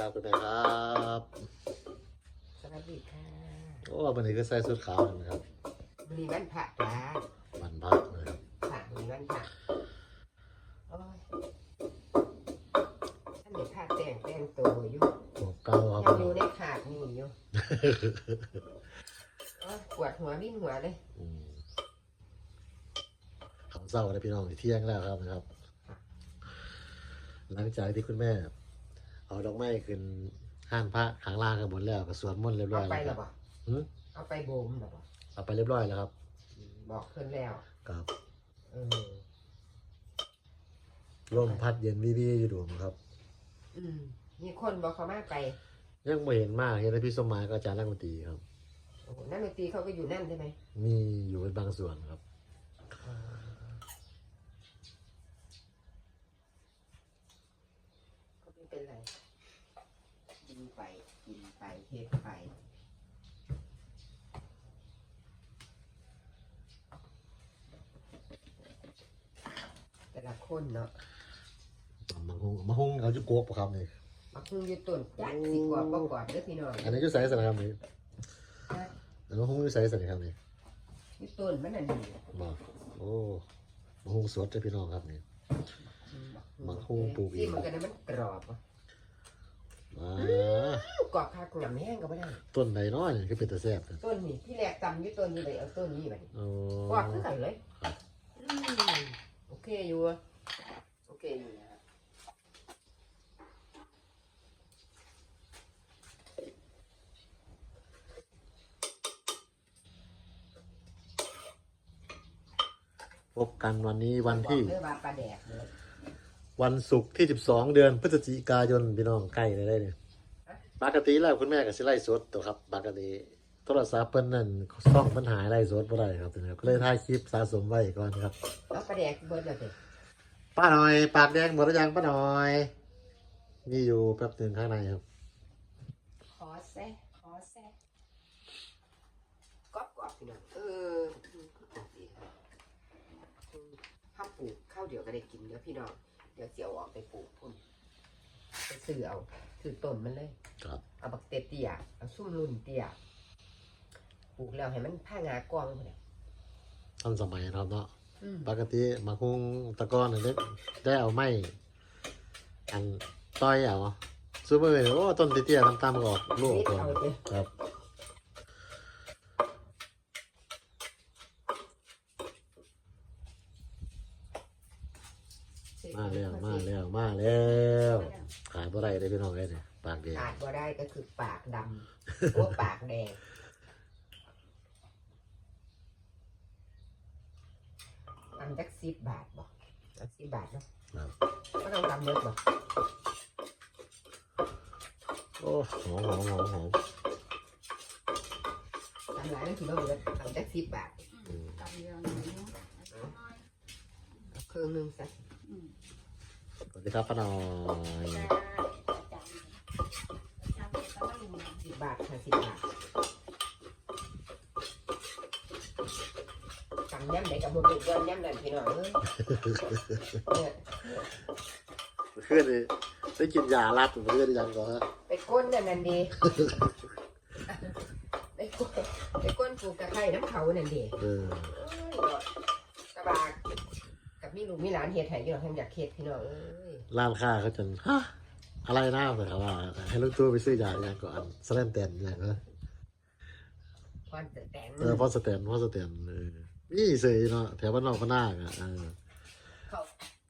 ครับคุณแม่ครับสวัสดีค่ะโอ้วันนี้ก็ใส่สุดขาวนะครับมีวันพระจ้าวันพักนะครับค่ะมีวันพระโอ้ยท่านมีผ้าแต่งแต่งตัวอยู่ของเก่าครับยังอยู่ในขาดนี่อยู่โอ้ยปวดหัววิ่งหัวเลยอืมคำเศร้านะพี่น้องเที่ยงแล้วครับนะครับ หลังจากที่คุณแม่ เอาดอกไม้ขึ้นห้านพระข้างล่างกันหมดแล้วก็สวดมนต์เรียบร้เอาอยไปแล้วหครรัอบบ่หืมเอาไปโบมหรอบ่เอาไปเรียบร้อยแล้วครับบอกเพิ่นแล้วครับเออลมพัดเย็นวิวๆอยู่ดูครับ อืมมีคนบอกเขามาไปยังไม่เห็นมากเห็นแต่พี่สมหมายก็อาจารย์นักดนตรีครับ โอ้โหนักดนตรีเขาก็อยู่นั่นใช่ไหมมีอยู่เป็นบางส่วนครับ ก็ไม่เป็นไร กินไปกินไปเฮ็ดไปแต่ละคนเนาะมาฮงมาฮงเอาจุกโกกปะครับนี่มาพึ่งอยืดต้นจักสิกว่าบ่กว่าเด้อพี่น้องอันนี้อยุใส่สันครับนี่นะแล้วมาฮงอยุใส่สันครับนี่อยืดต้นมันน่ะนี่บอกโอ้มาฮงสดเลยพี่น้องครับนี่มาหุ้งปลูกเองที่มันก็ได้มันกรอบ อะอ่า กรอบคากลำแห้งก็ไม่ได้ ต้นไหนน้อยนี่คือเป็นตะแซ่บนะต้นนี้ที่แรกตำอยืดต้นนี้ไปเอาต้นนี้ไปโอ้กรอบคือกันเลยอืมโอเคอยู่อะโอเคอยู่นะฮะพบกันวันนี้วันที่บอกเลยว่าปลาแดกเลย วันศุกร์ที่ 12 เดือนพฤศจิกายนพี่น้องใกล้เลยได้เนี่ยปกติแล้วคุณแม่ก็สิไล่สดตัวครับปกติโทรศัพท์เพิ่นนั่นซ่องปัญหาไล่สดบ่ได้ครับนะครับก็เลยถ่ายคลิปสะสมไว้ก่อนครับแล้วปลาแดกเบิร์ดเลยเด็กป้าหน่อยปากแดงหมดหรือยังป้าหน่อยนี่อยู่แป๊บหนึงข้างในครับ ขอแซ่ขอแซ่กรอบกรอบพี่น้องเอออืมคือปลูกดีครับอืมถ้าปลูกข้าวเดียวก็ได้กินเดี๋ยวพี่น้องเดี๋ยวเสียวออกไปปลูกพุ่นไปซื้อเอาซื้อต้นมันเลย ครับ เอาบักเตเตียเอาซุ่มรุ่นเตียปลูกแล้วให้มันผ้างากองพุ่นน่ะทันสมัยครับเนาะอืมปกติมาคุงตะกอนอันนี้ได้เอาไม้อันต้อยเอาซูเปอร์เลยโอ้ต้นเตี้ยๆตามๆก็ออกลูกนิดก่อนเอาเลยครับ มาแล้วมาแล้วมาแล้วขายบ่ได้เลยพี่น้องเลยเนี่ยปากแดงขาดบ่ได้ก็คือปากดำโอ้ปากแดงทำจักสิบบาทบอกจักสิบบาทเนาะครับก็ต้องทำเยอะบอกโอ้หอมหอมหอมหอมทำหลายนั่นคือว่าเบิดทำจักสิบบาทอืมกับเรื่องนี้เอาเครื่องหนึงซะ สวัสดีครับป้าน่อยสิบบาทค่ะสิบบาททำย่ำไหนกับบุญเกินย่ำนั่นพี่น้องเอ้ยเนี่ยเพื่อนนี่ได้กินยาลัดเพื่อนยังก่อนฮะไปก้นนั่นนั่นดีไปก้นไปก้นปลูกตะไคร้น้ำเขานั่นดีเออ กระบากกับมี ลูกมีหลานเฮ็ดให้อยู่หรอกทำอยากเฮ็ดพี่น้องเอ้ยร้านค้าเขาจะฮะอะไรนะเหมือนกับว่าให้ลูกตัวไปซื้อยาอย่างก่อนสแลนแตนอย่างเออควันแต่แต่งเออพอสแตนพอสแตนเออนี่เสยเนาะแถวบ้านนอกบ้านนาอะเออเขา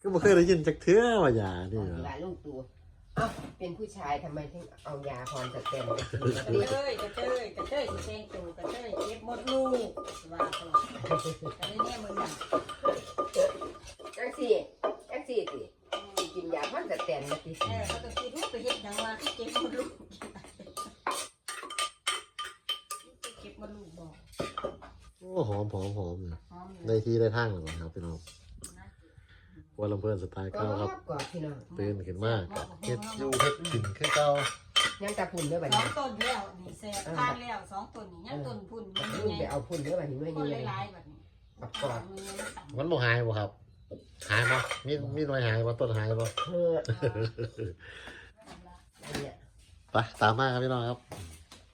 ก็ไม่เคยได้ยินจากเทื่อว่ายาตนี่อนเหรเวอลาลูกตัวเอ้าเป็นผู้ชายทำไมถึงเอายาคอนแต่แต่งไปกินกระเทยกระเทยกระเทยสิแซงตูกระเทยเก็บหมดลูกว่าตลอดอันนี้เนี่ยมึงน่ะจังสี่จังสี่สิสิกินยาคอนแต่แต่งมาติเออเขาต้องคิดว่าไปเฮ็ดหยังว่าเก็บหมดลูกเก็บหมดลูกบอกโอ้หอมหอมหอมเนี่ยหอมเลได้ยที่ได้ทางแล้วครับพี่น้อง ว่าลำเพื่อนสไตล์ก็เก้าครับกว่าพี่น้องตื่นขึ้นมากเฮ็ดอยูเฮ็ดกินคือเก้ายังตาพุ่นเด้อบัดสอนี้งต้นแล้วนี่แซ่บทานแล้วสองต้นนี่ยังต้นพุ่นบัยัดงนี้ไงไปเอาพุ่นเด้อบัดนี้ไม่ต้นยังไงหลายๆแบบนี้บักกอกมันบ่หายบ่ครับ หายบ่มีมีหน่วยหายบ่ต้นหายบ่เฮ้ออันเนี้ยไปตามมาครับพี่น้องครับ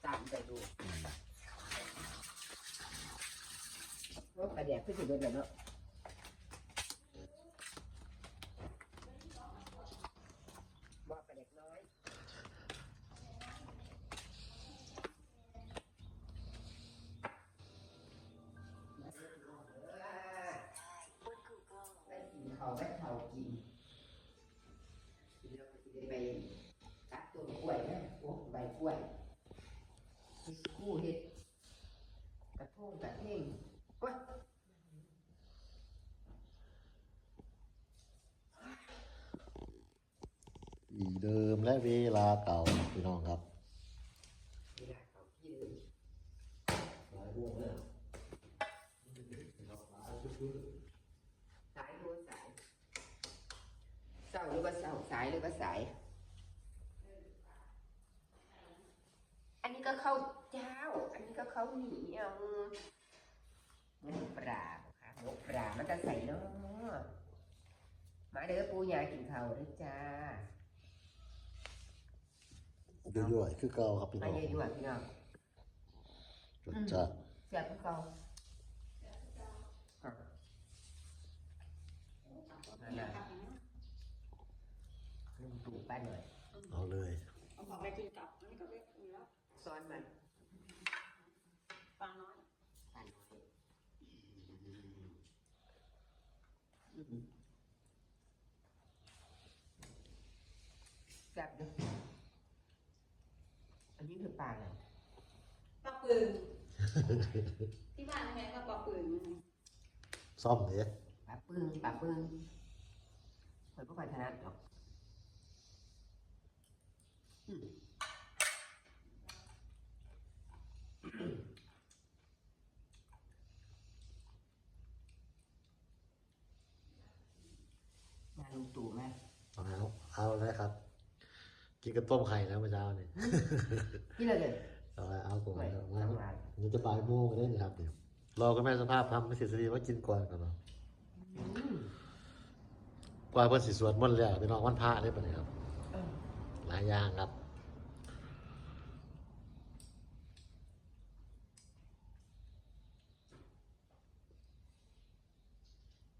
ตามไปดูว่าประเดี๋ยวขึ้นถึงเดือนแล้วเนาะ กระทงกระเท่งโอ้ยอีเดิมและเวลาเก่าพี่น้องครับเวลาเขาที่เดิมหลายโมงแล้วสายหรือว่าสายเศร้าหรือว่าเศร้าสายหรือว่าสาย อันนี้ก็ข้าว เจ้าอันนี้ก็ข้าวเหนียวหมูปลาบ่ค่ะหมูปลามันจะใส่เนาะมาเด้อปูยากินข้าวเด้อจ้ายั่วๆคือเก่าครับพี่มาน้องเยอะๆพี่น้องจดจ้าเสียบคือเก่าอะนั่นน่ะลุงตู่ป้าหน่อยเอาเลยเอาของไปกินกับอันนี้ก็เล็กอยู่แล้วซ้อนมัน ปลาน้อย ป้าหน่อยอืมแซ่บเด้วยอันนี้คือปลาอะไรปลาปืนที่บ้านแม่ก็ปลาปืนซ่อมเนี่ยปลาปึ้งปลาปึ้งคนพวกมันถนัดหรอกอืมมาลุงตู่ไหม เอาเอาเลยครับ กินกับต้มไข่นะเมื่อเช้านี่นี่เลยเลยเอาละเอาก่อนไม่เอาทำมางานนี่จะบ่ายโมงได้นี่ครับเดี๋ยวรอกันแม่สภาพทำไม่เสร็จสักทีว่ากินก่อนก่อนเนาะอืมกว่าเพิ่นสิสวดมนต์แล้วพี่น้องวันพระได้ปะเนี่ยครับเออหลายอย่างครับ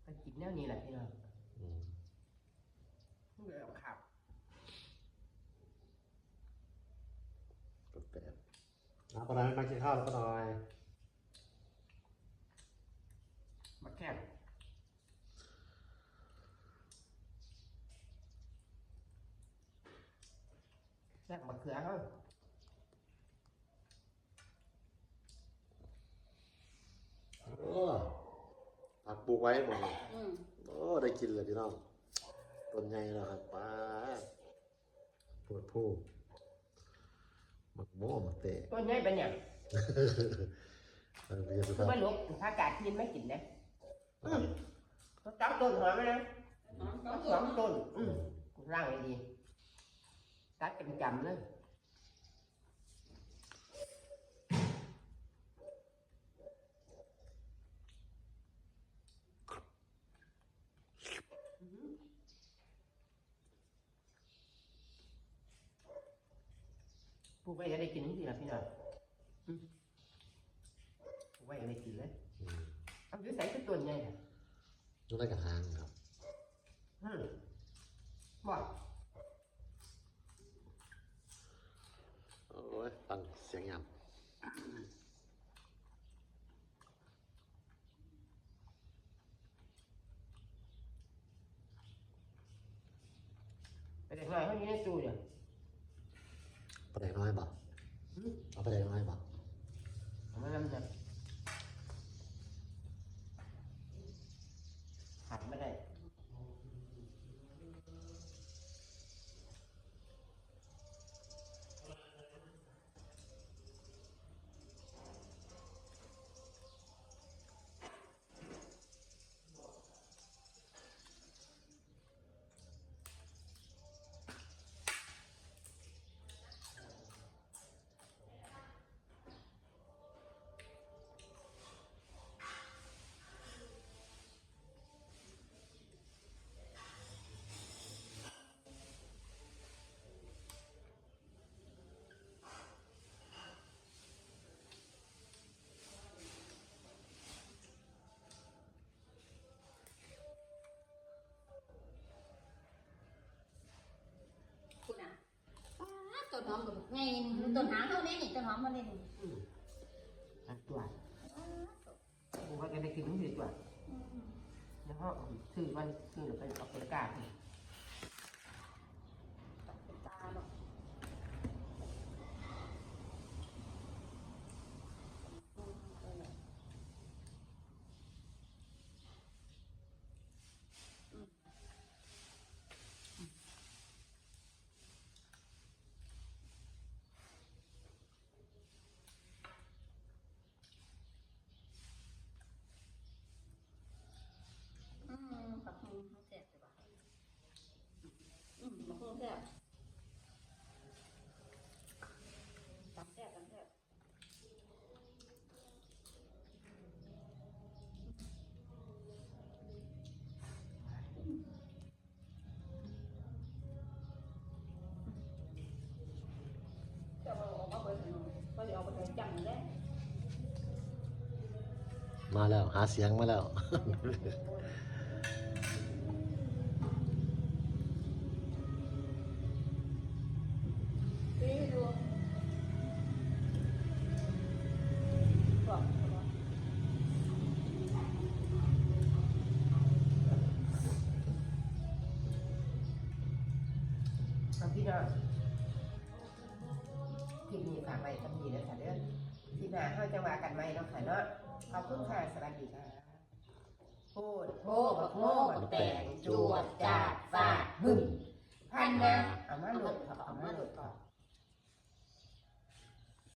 ไปกินแนวนี้แหละพี่น้อง อืม เบื่อกับข้าว แปลกๆ น้ำปลาร้ามากินข้าวแล้วก็หน่อยมาแค่นแซ่บมะเขือเขาโอ้ผักปลูกไว้หมดเลยอืมโอ้ได้กินเลยพี่น้องต้นใหญ่แล้วครับป้าปวดผู้ห มักโม่หมักเตะต้นใหญ่เป็นอย่างเออเรียนสุคือภาพว่าลูกถ้ากาดกินไม่กินนะอืมเขาจับต้นหอมไหมนะน้องก็สองต้นอืมร่างไว้ดีตัดเป็นจำเลย ปลูกไว้จะได้กินนี่สิล่ะพี่น้องอืมปลูกไว้จะได้กิน ไงต้นหางเท่านี้นี่ต้นหอมมันนี่นี่อืมอันตัวกูว่าจะไปกินมันสิตัวแล้วก็ซื้อวันซื้อไปออกประกาศตาบอก อืมปักหงเขาแซ่บเลยว่ะอืมปักหงแซ่บตำแซ่บตำแซ่บจะเอาออกมาเปิดถนนก็ จะเอาไปจังเลยมาแล้ว หาเสียงมาแล้ว đi luôn Vâng, vâng. เอาพี่น้อง คลิปนี้ฝากไว้กับดีนะคะเรื่องที่หน้าเข้าจะว่ากันไหม่เนาะค่ะเนาะขอบคุณค่ะสวัสดีค่ะพูดโพดบัโม่กแต่งจวดจาดฟาดบึ้มพันนะเอามาหลุดเอามาหลุด